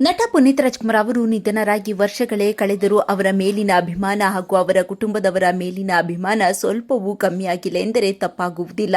ನಟ ಪುನೀತ್ ರಾಜ್ಕುಮಾರ್ ಅವರು ನಿಧನರಾಗಿ ವರ್ಷಗಳೇ ಕಳೆದರೂ ಅವರ ಮೇಲಿನ ಅಭಿಮಾನ ಹಾಗೂ ಅವರ ಕುಟುಂಬದವರ ಮೇಲಿನ ಅಭಿಮಾನ ಸ್ವಲ್ಪವೂ ಕಮ್ಮಿಯಾಗಿಲ್ಲ ಎಂದರೆ ತಪ್ಪಾಗುವುದಿಲ್ಲ.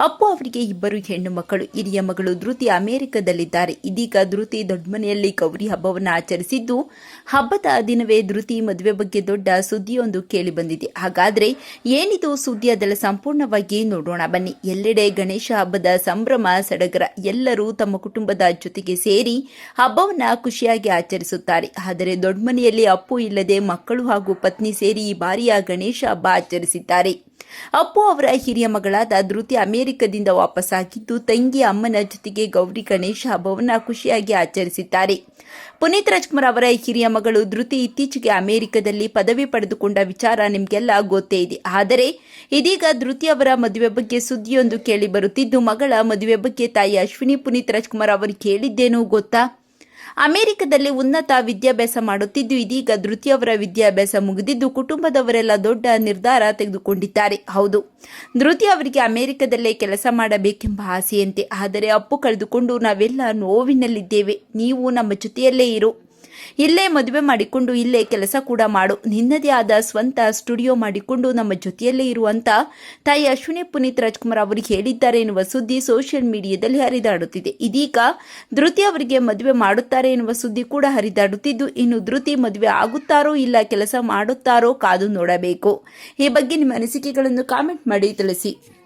ಅಪ್ಪು ಅವರಿಗೆ ಇಬ್ಬರು ಹೆಣ್ಣು ಮಕ್ಕಳು, ಹಿರಿಯ ಮಗಳು ಧೃತಿ ಅಮೆರಿಕದಲ್ಲಿದ್ದಾರೆ. ಇದೀಗ ಧೃತಿ ದೊಡ್ಡಮನೆಯಲ್ಲಿ ಗೌರಿ ಹಬ್ಬವನ್ನು ಆಚರಿಸಿದ್ದು, ಹಬ್ಬದ ದಿನವೇ ಧೃತಿ ಮದುವೆ ಬಗ್ಗೆ ದೊಡ್ಡ ಸುದ್ದಿಯೊಂದು ಕೇಳಿ ಬಂದಿದೆ. ಹಾಗಾದ್ರೆ ಏನಿದು ಸುದ್ದಿ? ಅದೆಲ್ಲ ಸಂಪೂರ್ಣವಾಗಿ ನೋಡೋಣ. ಬನ್ನಿ, ಎಲ್ಲೆಡೆ ಗಣೇಶ ಹಬ್ಬದ ಸಂಭ್ರಮ ಸಡಗರ. ಎಲ್ಲರೂ ತಮ್ಮ ಕುಟುಂಬದ ಜೊತೆಗೆ ಸೇರಿ ಹಬ್ಬವನ್ನ ಖುಷಿಯಾಗಿ ಆಚರಿಸುತ್ತಾರೆ. ಆದರೆ ದೊಡ್ಡಮನೆಯಲ್ಲಿ ಅಪ್ಪು ಇಲ್ಲದೆ ಮಕ್ಕಳು ಹಾಗೂ ಪತ್ನಿ ಸೇರಿ ಈ ಬಾರಿಯ ಗಣೇಶ ಹಬ್ಬ ಆಚರಿಸಿದ್ದಾರೆ. ಅಪ್ಪು ಅವರ ಹಿರಿಯ ಮಗಳಾದ ಧೃತಿ ಅಮೆರಿಕದಿಂದ ವಾಪಸ್ಸಾಗಿದ್ದು ತಂಗಿ ಅಮ್ಮನ ಜೊತೆಗೆ ಗೌರಿ ಗಣೇಶ ಹಬ್ಬವನ್ನು ಖುಷಿಯಾಗಿ ಆಚರಿಸಿದ್ದಾರೆ. ಪುನೀತ್ ರಾಜ್ಕುಮಾರ್ ಅವರ ಹಿರಿಯ ಮಗಳು ಧೃತಿ ಇತ್ತೀಚೆಗೆ ಅಮೆರಿಕದಲ್ಲಿ ಪದವಿ ಪಡೆದುಕೊಂಡ ವಿಚಾರ ನಿಮಗೆಲ್ಲ ಗೊತ್ತೇ ಇದೆ. ಆದರೆ, ಇದೀಗ ಧೃತಿ ಅವರ ಮದುವೆ ಬಗ್ಗೆ ಸುದ್ದಿಯೊಂದು ಕೇಳಿ ಬರುತ್ತಿದ್ದು, ಮಗಳ ಮದುವೆ ಬಗ್ಗೆ ತಾಯಿ ಅಶ್ವಿನಿ ಪುನೀತ್ ರಾಜ್ಕುಮಾರ್ ಅವರು ಕೇಳಿದ್ದೇನೋ ಗೊತ್ತಾ? ಅಮೆರಿಕದಲ್ಲಿ ಉನ್ನತ ವಿದ್ಯಾಭ್ಯಾಸ ಮಾಡುತ್ತಿದ್ದು ಇದೀಗ ಧೃತಿ ಅವರ ವಿದ್ಯಾಭ್ಯಾಸ ಮುಗಿದಿದ್ದು ಕುಟುಂಬದವರೆಲ್ಲ ದೊಡ್ಡ ನಿರ್ಧಾರ ತೆಗೆದುಕೊಂಡಿದ್ದಾರೆ. ಹೌದು. ಧೃತಿ ಅವರಿಗೆ ಅಮೆರಿಕದಲ್ಲೇ ಕೆಲಸ ಮಾಡಬೇಕೆಂಬ ಆಸೆಯಂತೆ. ಆದರೆ ಅಪ್ಪು ಕಳೆದುಕೊಂಡು ನಾವೆಲ್ಲ ನೋವಿನಲ್ಲಿದ್ದೇವೆ. ನೀವು ನಮ್ಮ ಜೊತೆಯಲ್ಲೇ ಇರು. ಇಲ್ಲೇ ಮದುವೆ ಮಾಡಿಕೊಂಡು ಇಲ್ಲೇ ಕೆಲಸ ಕೂಡ ಮಾಡು. ನಿನ್ನದೇ ಆದ ಸ್ವಂತ ಸ್ಟುಡಿಯೋ ಮಾಡಿಕೊಂಡು ನಮ್ಮ ಜೊತೆಯಲ್ಲೇ ಇರುವಂತ ತಾಯಿ ಅಶ್ವಿನಿ ಪುನೀತ್ ರಾಜ್ಕುಮಾರ್ ಅವರಿಗೆ ಹೇಳಿದ್ದಾರೆ ಎನ್ನುವ ಸುದ್ದಿ ಸೋಷಿಯಲ್ ಮೀಡಿಯಾದಲ್ಲಿ ಹರಿದಾಡುತ್ತಿದೆ. ಇದೀಗ ಧೃತಿ ಅವರಿಗೆ ಮದುವೆ ಮಾಡುತ್ತಾರೆ ಎನ್ನುವ ಸುದ್ದಿ ಕೂಡ ಹರಿದಾಡುತ್ತಿದ್ದು, ಇನ್ನು ಧೃತಿ ಮದುವೆ ಆಗುತ್ತಾರೋ ಇಲ್ಲ ಕೆಲಸ ಮಾಡುತ್ತಾರೋ ಕಾದು ನೋಡಬೇಕು. ಈ ಬಗ್ಗೆ ನಿಮ್ಮ ಅನಿಸಿಕೆಗಳನ್ನು ಕಾಮೆಂಟ್ ಮಾಡಿ ತಿಳಿಸಿ.